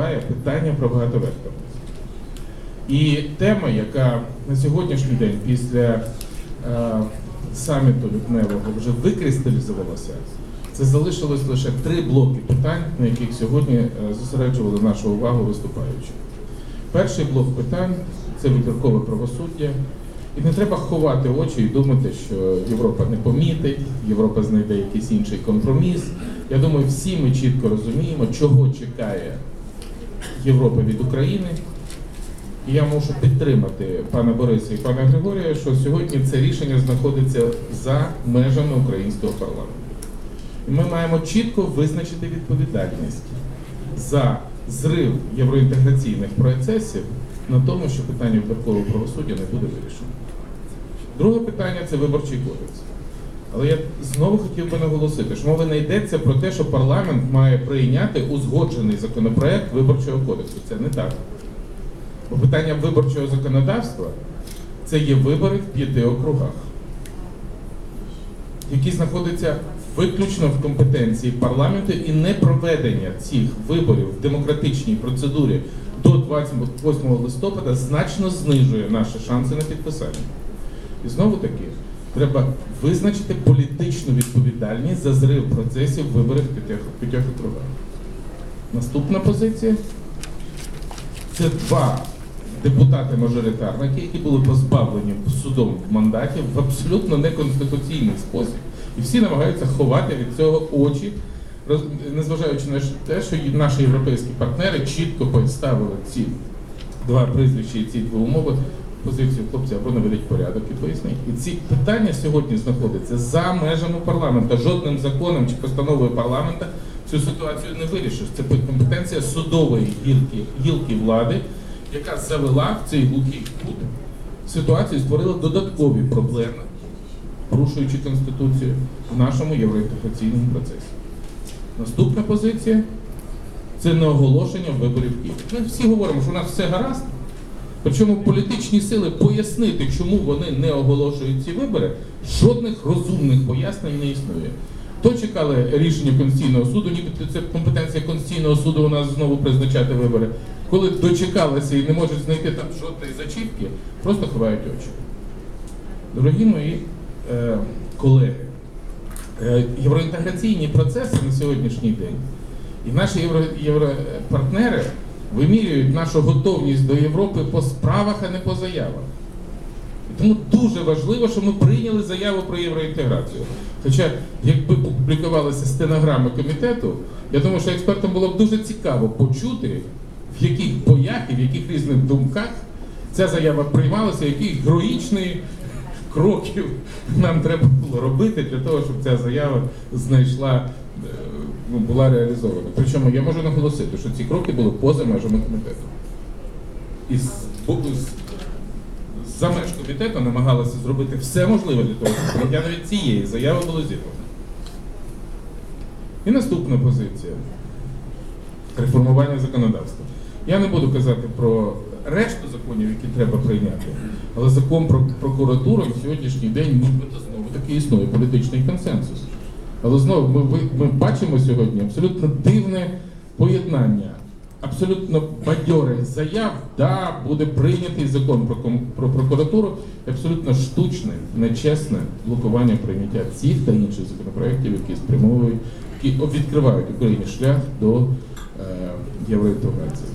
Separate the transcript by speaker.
Speaker 1: стрибає питання про багатовекторність. І тема, яка на сьогоднішній день після е, саміту лютневого вже викристалізувалася, це залишилось лише три блоки питань, на яких сьогодні е, зосереджували нашу увагу виступаючі. Перший блок питань це вибіркове правосуддя. І не треба ховати очі і думати, що Європа не помітить, Європа знайде якийсь інший компроміс. Я думаю, всі ми чітко розуміємо, чого чекає Європа від України. І я можу підтримати пана Бориса і пана Григорія, що сьогодні це рішення знаходиться за межами українського парламенту. І ми маємо чітко визначити відповідальність за зрив євроінтеграційних процесів на тому, що питання вибіркового правосуддя не буде вирішено. Друге питання це виборчий кодекс. Але я знову хотів би наголосити, що мова не йдеться про те, що парламент має прийняти узгоджений законопроект виборчого кодексу. Це не так. Бо питання виборчого законодавства це є вибори в п'яти округах, які знаходяться виключно в компетенції парламенту і не проведення цих виборів в демократичній процедурі до 28 листопада значно знижує наші шанси на підписання. І знову таки треба визначити політичну відповідальність за зрив процесів виборів в п'ятьох округах. Наступна позиція це два депутати-мажоритарники, які були позбавлені судом мандатів в абсолютно неконституційний спосіб. І всі намагаються ховати від цього очі, незважаючи на те, що наші європейські партнери чітко поставили ці два прізвища і ці дві умови в позицію хлопці або наведіть порядок і поясніть. І ці питання сьогодні знаходяться за межами парламенту. Жодним законом чи постановою парламента цю ситуацію не вирішиш. Це компетенція судової гілки, гілки влади, яка завела в цей глухий кут ситуацію, створила додаткові проблеми, порушуючи Конституцію в нашому євроінтеграційному процесі. Наступна позиція це неоголошення виборів в Ми всі говоримо, що у нас все гаразд. Причому політичні сили пояснити, чому вони не оголошують ці вибори, жодних розумних пояснень не існує. То чекали рішення Конституційного суду, нібито це компетенція Конституційного суду у нас знову призначати вибори. Коли дочекалися і не можуть знайти там жодної зачіпки, просто ховають очі. Дорогі мої е, колеги, е, євроінтеграційні процеси на сьогоднішній день і наші євро, європартнери вимірюють нашу готовність до Європи по справах, а не по заявах. Тому дуже важливо, що ми прийняли заяву про євроінтеграцію. Хоча, якби публікувалися стенограми комітету, я думаю, що експертам було б дуже цікаво почути, в яких боях і в яких різних думках ця заява приймалася, яких героїчних кроків нам треба було робити для того, щоб ця заява знайшла, е, була реалізована. Причому я можу наголосити, що ці кроки були поза межами комітету. І з, з, за меж комітету намагалися зробити все можливе для того, щоб прийняття навіть цієї заяви було зірвано. І наступна позиція реформування законодавства. Я не буду казати про решту законів, які треба прийняти, але закон про прокуратуру на сьогоднішній день нібито знову таки існує політичний консенсус. Але знову ми, ми бачимо сьогодні абсолютно дивне поєднання, абсолютно бадьорих заяв, да, буде прийнятий закон про, про прокуратуру, абсолютно штучне, нечесне блокування прийняття цих та інших законопроєктів, які спрямовують, які відкривають Україні шлях до е, євроінтеграції.